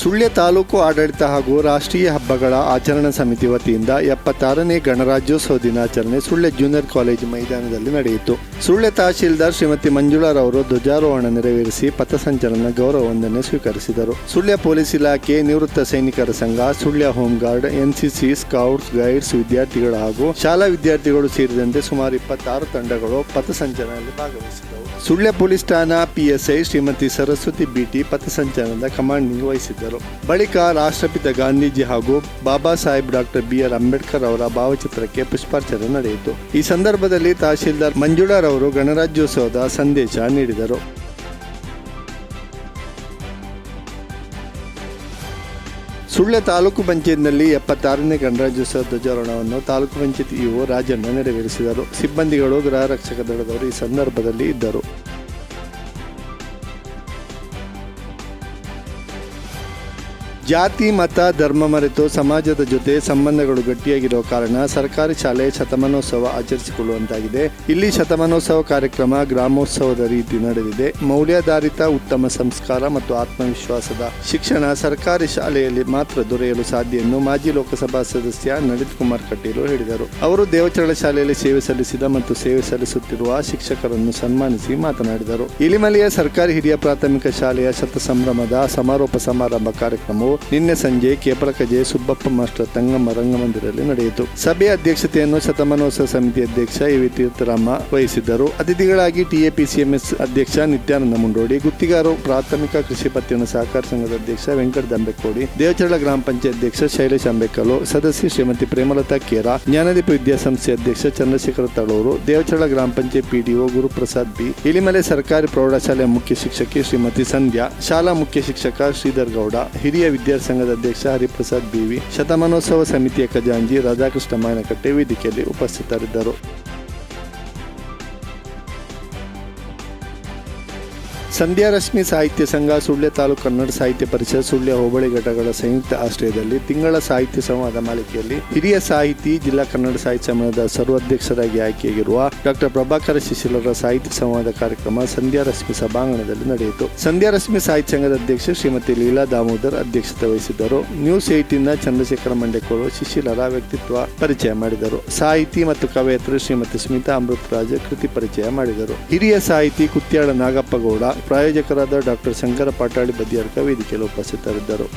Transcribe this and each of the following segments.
ಸುಳ್ಯ ತಾಲೂಕು ಆಡಳಿತ ಹಾಗೂ ರಾಷ್ಟ್ರೀಯ ಹಬ್ಬಗಳ ಆಚರಣಾ ಸಮಿತಿ ವತಿಯಿಂದ ಎಪ್ಪತ್ತಾರನೇ ಗಣರಾಜ್ಯೋತ್ಸವ ದಿನಾಚರಣೆ ಸುಳ್ಯ ಜೂನಿಯರ್ ಕಾಲೇಜು ಮೈದಾನದಲ್ಲಿ ನಡೆಯಿತು. ಸುಳ್ಯ ತಹಶೀಲ್ದಾರ್ ಶ್ರೀಮತಿ ಮಂಜುಳಾರವರು ಧ್ವಜಾರೋಹಣ ನೆರವೇರಿಸಿ ಪಥಸಂಚಲನ ಗೌರವ ವಂದನೆ ಸ್ವೀಕರಿಸಿದರು. ಸುಳ್ಯ ಪೊಲೀಸ್ ಇಲಾಖೆ ನಿವೃತ್ತ ಸೈನಿಕರ ಸಂಘ, Sullia home guard NCC, scouts, guides ವಿದ್ಯಾರ್ಥಿಗಳು ಹಾಗೂ ಶಾಲಾ ವಿದ್ಯಾರ್ಥಿಗಳು ಸೇರಿದಂತೆ ಸುಮಾರು ಇಪ್ಪತ್ತಾರು ತಂಡಗಳು ಪಥಸಂಚಲನದಲ್ಲಿ ಭಾಗವಹಿಸಿದವು ಸುಳ್ಯ ಪೊಲೀಸ್ ಠಾಣಾ PSI Shrimati Saraswati B T ಪಥಸಂಚಲನದ commanding ವಹಿಸಿದ್ದರು ಬಳಿಕ ರಾಷ್ಟ್ರಪಿತ ಗಾಂಧೀಜಿ ಹಾಗೂ Baba Saheb doctor B R Ambedkar ಅವರ ಭಾವಚಿತ್ರಕ್ಕೆ ಪುಷ್ಪಾರ್ಚನೆ ನಡೆಯಿತು. ಈ ಸಂದರ್ಭದಲ್ಲಿ ತಹಶೀಲ್ದಾರ್ ಮಂಜುಳಾರವರು ಗಣರಾಜ್ಯೋತ್ಸವದ ಸಂದೇಶ ನೀಡಿದರು. ಸುಳ್ಯ ತಾಲೂಕು ಪಂಚಾಯತ್ನಲ್ಲಿ ಎಪ್ಪತ್ತಾರನೇ ಗಣರಾಜ್ಯೋತ್ಸವ ಧ್ವಜಾರೋಹಣವನ್ನು ತಾಲೂಕು ಪಂಚಾಯತ್ ಇಒ ರಾಜಣ್ಣ ನೆರವೇರಿಸಿದರು. ಸಿಬ್ಬಂದಿಗಳು ಗೃಹ ರಕ್ಷಕ ದಳದವರು ಈ ಸಂದರ್ಭದಲ್ಲಿ ಇದ್ದರು. ಜಾತಿ, ಮತ, ಧರ್ಮ ಮರೆತು ಸಮಾಜದ ಜೊತೆ ಸಂಬಂಧಗಳು ಗಟ್ಟಿಯಾಗಿರುವ ಕಾರಣ ಸರ್ಕಾರಿ ಶಾಲೆ ಶತಮಾನೋತ್ಸವ ಆಚರಿಸಿಕೊಳ್ಳುವಂತಾಗಿದೆ. ಇಲ್ಲಿ ಶತಮಾನೋತ್ಸವ ಕಾರ್ಯಕ್ರಮ ಗ್ರಾಮೋತ್ಸವದ ರೀತಿ ನಡೆದಿದೆ. ಮೌಲ್ಯಾಧಾರಿತ ಉತ್ತಮ ಸಂಸ್ಕಾರ ಮತ್ತು ಆತ್ಮವಿಶ್ವಾಸದ ಶಿಕ್ಷಣ ಸರ್ಕಾರಿ ಶಾಲೆಯಲ್ಲಿ ಮಾತ್ರ ದೊರೆಯಲು ಸಾಧ್ಯ ಎಂದು ಮಾಜಿ ಲೋಕಸಭಾ ಸದಸ್ಯ ನಳಿತ್ ಕುಮಾರ್ ಕಟೀಲು ಹೇಳಿದರು. ಅವರು ದೇವಚರಳ ಶಾಲೆಯಲ್ಲಿ ಸೇವೆ ಸಲ್ಲಿಸಿದ ಮತ್ತು ಸೇವೆ ಸಲ್ಲಿಸುತ್ತಿರುವ ಶಿಕ್ಷಕರನ್ನು ಸನ್ಮಾನಿಸಿ ಮಾತನಾಡಿದರು. ಇಲಿಮಲೆಯ ಸರ್ಕಾರಿ ಹಿರಿಯ ಪ್ರಾಥಮಿಕ ಶಾಲೆಯ ಶತ ಸಂಭ್ರಮದ ಸಮಾರೋಪ ಸಮಾರಂಭ ಕಾರ್ಯಕ್ರಮವು ನಿನ್ನೆ ಸಂಜೆ ಕೇಪಲಕಜೆ ಸುಬ್ಬಪ್ಪ ಮಾಸ್ಟರ್ ತಂಗಮ್ಮ ರಂಗಮಂದಿರದಲ್ಲಿ ನಡೆಯಿತು. ಸಭೆಯ ಅಧ್ಯಕ್ಷತೆಯನ್ನು ಶತಮಾನೋತ್ಸವ ಸಮಿತಿ ಅಧ್ಯಕ್ಷ ಎ ವಿ ತೀರ್ಥರಾಮ ವಹಿಸಿದ್ದರು. ಅತಿಥಿಗಳಾಗಿ ಟಿಎಪಿಸಿಎಂಎಸ್ ಅಧ್ಯಕ್ಷ ನಿತ್ಯಾನಂದ ಮುಂಡೋಡಿ, ಗುತ್ತಿಗಾರು, ಪ್ರಾಥಮಿಕ ಕೃಷಿ ಪತ್ತಿನ ಸಹಕಾರ ಸಂಘದ ಅಧ್ಯಕ್ಷ ವೆಂಕಟ ದಂಬೆಕೋಡಿ, ದೇವಚರಳ ಗ್ರಾಮ ಪಂಚಾಯತ್ ಅಧ್ಯಕ್ಷ ಶೈಲೇಶ್ ಅಂಬೇಕಲು ಸದಸ್ಯ ಶ್ರೀಮತಿ ಪ್ರೇಮಲತಾ ಕೇರ, ಜ್ಞಾನದೀಪ ವಿದ್ಯಾಸಂಸ್ಥೆ ಅಧ್ಯಕ್ಷ ಚಂದ್ರಶೇಖರ ತಳೂರು, ದೇವಚರಳ ಗ್ರಾಮ ಪಂಚಾಯತ್ ಪಿಡಿಒ ಗುರುಪ್ರಸಾದ್ ಬಿ ಇಲಿಮಲೆ ಸರ್ಕಾರಿ ಪ್ರೌಢಶಾಲೆಯ ಮುಖ್ಯ ಶಿಕ್ಷಕಿ ಶ್ರೀಮತಿ ಸಂಧ್ಯಾ, ಶಾಲಾ ಮುಖ್ಯ ಶಿಕ್ಷಕ ಶ್ರೀಧರ್ ಗೌಡ, ಹಿರಿಯ ವಿದ್ಯಾಸಂಘದ ಅಧ್ಯಕ್ಷ ಹರಿಪ್ರಸಾದ್ ಬಿವಿ ಶತಮಾನೋತ್ಸವ ಸಮಿತಿಯ ಖಜಾಂಜಿ ರಾಧಾಕೃಷ್ಣ ಮಾಯನಕಟ್ಟೆ ವೇದಿಕೆಯಲ್ಲಿ ಉಪಸ್ಥಿತರಿದ್ದರು. ಸಂಧ್ಯಾ ರಶ್ಮಿ ಸಾಹಿತ್ಯ ಸಂಘ, ಸುಳ್ಯ ತಾಲೂಕು ಕನ್ನಡ ಸಾಹಿತ್ಯ ಪರಿಷತ್, ಸುಳ್ಯ ಹೋಬಳಿ ಘಟಕಗಳ ಸಂಯುಕ್ತ ಆಶ್ರಯದಲ್ಲಿ ತಿಂಗಳ ಸಾಹಿತ್ಯ ಸಂವಾದ ಮಾಲಿಕೆಯಲ್ಲಿ ಹಿರಿಯ ಸಾಹಿತಿ, ಜಿಲ್ಲಾ ಕನ್ನಡ ಸಾಹಿತ್ಯ ಸಮ್ಮೇಳನದ ಸರ್ವಾಧ್ಯಕ್ಷರಾಗಿ ಆಯ್ಕೆಯಾಗಿರುವ ಡಾಕ್ಟರ್ ಪ್ರಭಾಕರ ಶಿಶಿಲರ ಸಾಹಿತ್ಯ ಸಂವಾದ ಕಾರ್ಯಕ್ರಮ ಸಂಧ್ಯಾ ರಶ್ಮಿ ಸಭಾಂಗಣದಲ್ಲಿ ನಡೆಯಿತು. ಸಂಧ್ಯಾ ರಶ್ಮಿ ಸಾಹಿತ್ಯ ಸಂಘದ ಅಧ್ಯಕ್ಷ ಶ್ರೀಮತಿ ಲೀಲಾ ದಾಮೋದರ್ ಅಧ್ಯಕ್ಷತೆ ವಹಿಸಿದ್ದರು. ನ್ಯೂಸ್ ಏಟಿನ ಚಂದ್ರಶೇಖರ ಮಂಡ್ಯಕೋರು ಶಿಶಿಲರ ವ್ಯಕ್ತಿತ್ವ ಪರಿಚಯ ಮಾಡಿದರು. ಸಾಹಿತಿ ಮತ್ತು ಕವಯತ್ರಿ ಶ್ರೀಮತಿ ಸ್ಮಿತಾ ಅಮೃತರಾಜ್ ಕೃತಿ ಪರಿಚಯ ಮಾಡಿದರು. ಹಿರಿಯ ಸಾಹಿತಿ ಕುತ್ಯಾಳ ನಾಗಪ್ಪಗೌಡ ಪ್ರಾಯೋಜಕರಾದ ಡಾಕ್ಟರ್ ಶಂಕರ ಪಾಟಾಳಿ ಬದಿಯರ್ಕ ವೇದಿಕೆಯಲ್ಲಿ ಉಪಸ್ಥಿತರಿದ್ದರು.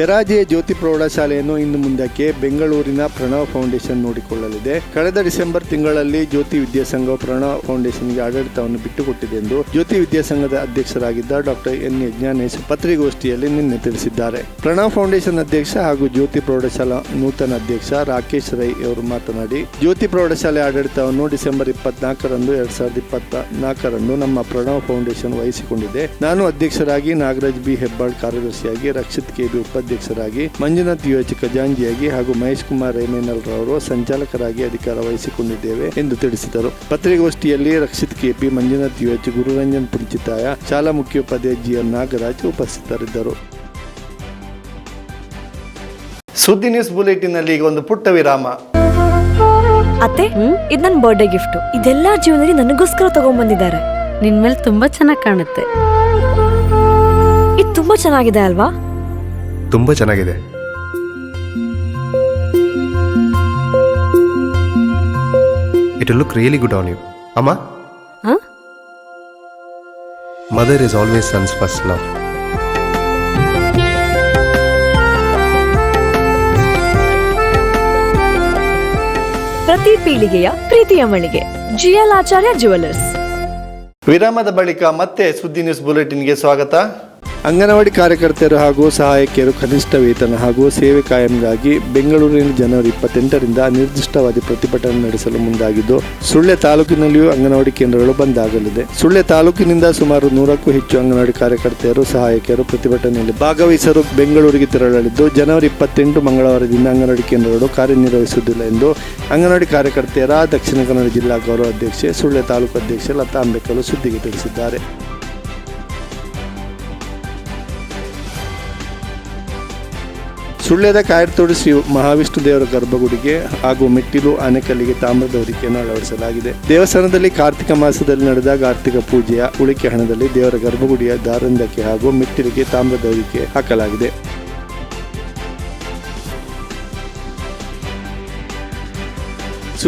ಪೆರಾಜೆಯ ಜ್ಯೋತಿ ಪ್ರೌಢಶಾಲೆಯನ್ನು ಇನ್ನು ಮುಂದಕ್ಕೆ ಬೆಂಗಳೂರಿನ ಪ್ರಣವ್ ಫೌಂಡೇಶನ್ ನೋಡಿಕೊಳ್ಳಲಿದೆ. ಕಳೆದ ಡಿಸೆಂಬರ್ ತಿಂಗಳಲ್ಲಿ ಜ್ಯೋತಿ ವಿದ್ಯಾಸಂಘ ಪ್ರಣವ್ ಫೌಂಡೇಶನ್ಗೆ ಆಡಳಿತವನ್ನು ಬಿಟ್ಟುಕೊಟ್ಟಿದೆ ಎಂದು ಜ್ಯೋತಿ ವಿದ್ಯಾಸಂಘದ ಅಧ್ಯಕ್ಷರಾಗಿದ್ದ ಡಾಕ್ಟರ್ ಎನ್ ಯಜ್ಞಾನೇಶ್ ಪತ್ರಿಕೋಷ್ಠಿಯಲ್ಲಿ ನಿನ್ನೆ ತಿಳಿಸಿದ್ದಾರೆ. ಪ್ರಣವ್ ಫೌಂಡೇಶನ್ ಅಧ್ಯಕ್ಷ ಹಾಗೂ ಜ್ಯೋತಿ ಪ್ರೌಢಶಾಲಾ ನೂತನ ಅಧ್ಯಕ್ಷ ರಾಕೇಶ್ ರೈ ಅವರು ಮಾತನಾಡಿ, ಜ್ಯೋತಿ ಪ್ರೌಢಶಾಲೆ ಆಡಳಿತವನ್ನು ಡಿಸೆಂಬರ್ ಇಪ್ಪತ್ನಾಲ್ಕರಂದು ಎರಡ್ ಸಾವಿರದ ಇಪ್ಪತ್ತ ನಾಲ್ಕರಂದು ನಮ್ಮ ಪ್ರಣವ್ ಫೌಂಡೇಶನ್ ವಹಿಸಿಕೊಂಡಿದೆ. ನಾನು ಅಧ್ಯಕ್ಷರಾಗಿ ನಾಗರಾಜ್ ಬಿ ಹೆಬ್ಬಾಳ್ ಕಾರ್ಯದರ್ಶಿಯಾಗಿ ರಕ್ಷಿತ್ ಕೆ ಬಿ ಉಪಾಧ್ಯಕ್ಷರಾಗಿ ಮಂಜುನಾಥ್ ಯುಎಚ್ ಖಜಾಂಜಿಯಾಗಿ ಹಾಗೂ ಮಹೇಶ್ ಕುಮಾರ್ ರೇಮೇನಲ್ ರವರು ಸಂಚಾಲಕರಾಗಿ ಅಧಿಕಾರ ವಹಿಸಿಕೊಂಡಿದ್ದೇವೆ ಎಂದು ತಿಳಿಸಿದರು. ಪತ್ರಿಕಾಗೋಷ್ಠಿಯಲ್ಲಿ Rakshith K P Manjunath U H Gururanjan Punchithaya ಶಾಲಾ ಮುಖ್ಯೋಪಾಧ್ಯಾಯ ಜಿ ಎನ್ ನಾಗರಾಜ್ ಉಪಸ್ಥಿತರಿದ್ದರು. ಸುದ್ದಿ ನ್ಯೂಸ್ ಬುಲೆಟಿನಲ್ಲಿ ಈಗ ಒಂದು ಪುಟ್ಟ ವಿರಾಮ. ಅತ್ತೆ ಇದು ನನ್ನ ಬರ್ಡೇ ಗಿಫ್ಟ್ ಇದೆಲ್ಲ ಜೀವನದಲ್ಲಿ ನನಗೋಸ್ಕರ ತಗೊಂಡ್ಬಂದಿದ್ದಾರೆ ನಿನ್ ಮೇಲೆ ತುಂಬಾ ಚೆನ್ನಾಗಿ ಕಾಣುತ್ತೆ. ಇದು ತುಂಬಾ ಚೆನ್ನಾಗಿದೆ ಅಲ್ವಾ? ತುಂಬ ಚೆನ್ನಾಗಿದೆ. It look really good on you ಅಮ್ಮ? Mother is always son's first love ಪ್ರತಿ ಪೀಳಿಗೆಯ ಪ್ರೀತಿಯ ಮಳಿಗೆ. ಜಿಎಲ್ ಆಚಾರ್ಯ ಜುವೆಲ್ಲರ್ಸ್ ವಿರಾಮದ ಬಳಿಕ ಮತ್ತೆ ಸುದ್ದಿ ನ್ಯೂಸ್ ಬುಲೆಟಿನ್ಗೆ ಸ್ವಾಗತ. ಅಂಗನವಾಡಿ ಕಾರ್ಯಕರ್ತೆಯರು ಹಾಗೂ ಸಹಾಯಕಿಯರು ಕನಿಷ್ಠ ವೇತನ ಹಾಗೂ ಸೇವೆ ಕಾಯಂಗಾಗಿ ಬೆಂಗಳೂರಿನಲ್ಲಿ ಜನವರಿ ಇಪ್ಪತ್ತೆಂಟರಿಂದ ನಿರ್ದಿಷ್ಟವಾದಿ ಪ್ರತಿಭಟನೆ ನಡೆಸಲು ಮುಂದಾಗಿದ್ದು, ಸುಳ್ಯ ತಾಲೂಕಿನಲ್ಲಿಯೂ ಅಂಗನವಾಡಿ ಕೇಂದ್ರಗಳು ಬಂದ್ ಆಗಲಿದೆ. ಸುಳ್ಯ ತಾಲೂಕಿನಿಂದ ಸುಮಾರು ನೂರಕ್ಕೂ ಹೆಚ್ಚು ಅಂಗನವಾಡಿ ಕಾರ್ಯಕರ್ತೆಯರು, ಸಹಾಯಕಿಯರು ಪ್ರತಿಭಟನೆಯಲ್ಲಿ ಭಾಗವಹಿಸಲು ಬೆಂಗಳೂರಿಗೆ ತೆರಳಲಿದ್ದು, ಜನವರಿ ಇಪ್ಪತ್ತೆಂಟು ಮಂಗಳವಾರದಿಂದ ಅಂಗನವಾಡಿ ಕೇಂದ್ರಗಳು ಕಾರ್ಯನಿರ್ವಹಿಸುವುದಿಲ್ಲ ಎಂದು ಅಂಗನವಾಡಿ ಕಾರ್ಯಕರ್ತೆಯರ ದಕ್ಷಿಣ ಕನ್ನಡ ಜಿಲ್ಲಾ ಗೌರವ ಅಧ್ಯಕ್ಷೆ, ಸುಳ್ಯ ತಾಲೂಕು ಅಧ್ಯಕ್ಷೆ ಲತಾ ಅಂಬೇಕಲು ಸುದ್ದಿಗೆ ತಿಳಿಸಿದ್ದಾರೆ. ಸುಳ್ಯದ ಕಾಯರ್ತೋಡು ಶ್ರೀ ಮಹಾವಿಷ್ಣು ದೇವರ ಗರ್ಭಗುಡಿಗೆ ಹಾಗೂ ಮೆಟ್ಟಿಲು ಆನೆಕಲ್ಲಿಗೆ ತಾಮ್ರದ ಹೊದಿಕೆಯನ್ನು ಅಳವಡಿಸಲಾಗಿದೆ. ದೇವಸ್ಥಾನದಲ್ಲಿ ಕಾರ್ತಿಕ ಮಾಸದಲ್ಲಿ ನಡೆದ ಕಾರ್ತಿಕ ಪೂಜೆಯ ಉಳಿಕೆ ಹಣದಲ್ಲಿ ದೇವರ ಗರ್ಭಗುಡಿಯ ದಾರಂದಕ್ಕೆ ಹಾಗೂ ಮೆಟ್ಟಿಲಿಗೆ ತಾಮ್ರದ ಹೊದಿಕೆ ಹಾಕಲಾಗಿದೆ.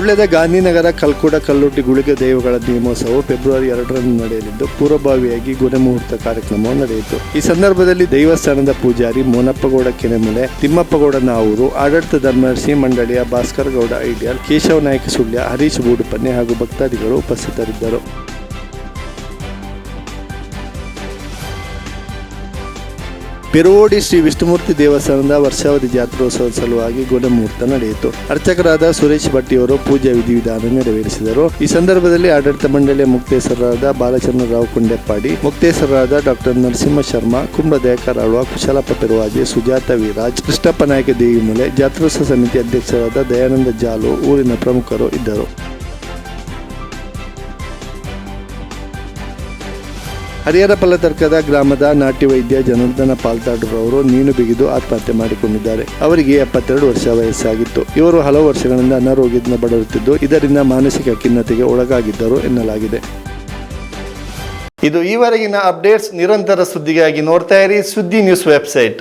ಸುಳ್ಯದ ಗಾಂಧಿನಗರ ಕಲ್ಕುಡ ಕಲ್ಲುಟ್ಟಿ ಗುಳಿಗೆ ದೇವಗಳ ದೀಮೋತ್ಸವ ಫೆಬ್ರವರಿ ಎರಡರಂದು ನಡೆಯಲಿದ್ದು, ಪೂರ್ವಭಾವಿಯಾಗಿ ಗುಣಮುಹೂರ್ತ ಕಾರ್ಯಕ್ರಮವು ನಡೆಯಿತು. ಈ ಸಂದರ್ಭದಲ್ಲಿ ದೇವಸ್ಥಾನದ ಪೂಜಾರಿ ಮೋನಪ್ಪಗೌಡ ಕೆನೆಮಲೆ ತಿಮ್ಮಪ್ಪಗೌಡ ನಾವೂರು, ಆಡಳಿತ ಧರ್ಮರ್ಷಿ ಮಂಡಳಿಯ ಭಾಸ್ಕರ್ ಗೌಡ ಐಡಿಯಲ್, ಕೇಶವ ನಾಯಕ ಸುಳ್ಯ, ಹರೀಶ್ ಬೂಡುಪನ್ನೆ ಹಾಗೂ ಭಕ್ತಾದಿಗಳು ಉಪಸ್ಥಿತರಿದ್ದರು. ಪೆರುವೋಡಿ ಶ್ರೀ ವಿಷ್ಣುಮೂರ್ತಿ ದೇವಸ್ಥಾನದ ವರ್ಷಾವಧಿ ಜಾತ್ರೋತ್ಸವದ ಸಲುವಾಗಿ ಗುಣಮೂರ್ತ ನಡೆಯಿತು. ಅರ್ಚಕರಾದ ಸುರೇಶ್ ಭಟ್ಟಿಯವರು ಪೂಜಾ ವಿಧಿವಿಧಾನ ನೆರವೇರಿಸಿದರು. ಈ ಸಂದರ್ಭದಲ್ಲಿ ಆಡಳಿತ ಮಂಡಳಿಯ ಮುಕ್ತೇಶ್ವರರಾದ ಬಾಲಚಂದ್ರರಾವ್ ಕುಂಡೆಪ್ಪಾಡಿ ಮುಕ್ತೇಶ್ವರರಾದ ಡಾಕ್ಟರ್ ನರಸಿಂಹ ಶರ್ಮಾ ಕುಂಭದಯಾಕರ್ ಆಳ್ವ ಕುಶಲಪ್ಪ ಪೆರುವಾಜೆ ಸುಜಾತ ವಿರಾಜ್, ಕೃಷ್ಣಪ್ಪ ನಾಯಕ ದೇವಿಮಲೆ, ಜಾತ್ರೋತ್ಸವ ಸಮಿತಿ ಅಧ್ಯಕ್ಷರಾದ ದಯಾನಂದ ಜಾಲು, ಊರಿನ ಪ್ರಮುಖರು ಇದ್ದರು. ಹರಿಹರ ಪಲ್ಲತರ್ಕದ ಗ್ರಾಮದ ನಾಟ್ಯ ವೈದ್ಯ ಜನಾರ್ದನ ಪಾಲ್ತಾಡ್ರವರು ನೀನು ಬಿಗಿದು ಆತ್ಮಹತ್ಯೆ ಮಾಡಿಕೊಂಡಿದ್ದಾರೆ. ಅವರಿಗೆ ಎಪ್ಪತ್ತೆರಡು ವರ್ಷ ವಯಸ್ಸಾಗಿತ್ತು. ಇವರು ಹಲವು ವರ್ಷಗಳಿಂದ ಅನಾರೋಗ್ಯದಿಂದ ಬಳಲುತ್ತಿದ್ದು, ಇದರಿಂದ ಮಾನಸಿಕ ಖಿನ್ನತೆಗೆ ಒಳಗಾಗಿದ್ದರು ಎನ್ನಲಾಗಿದೆ. ಇದು ಈವರೆಗಿನ ಅಪ್ಡೇಟ್ಸ್. ನಿರಂತರ ಸುದ್ದಿಗಾಗಿ ನೋಡ್ತಾ ಇರಿ ಸುದ್ದಿ ನ್ಯೂಸ್ ವೆಬ್ಸೈಟ್.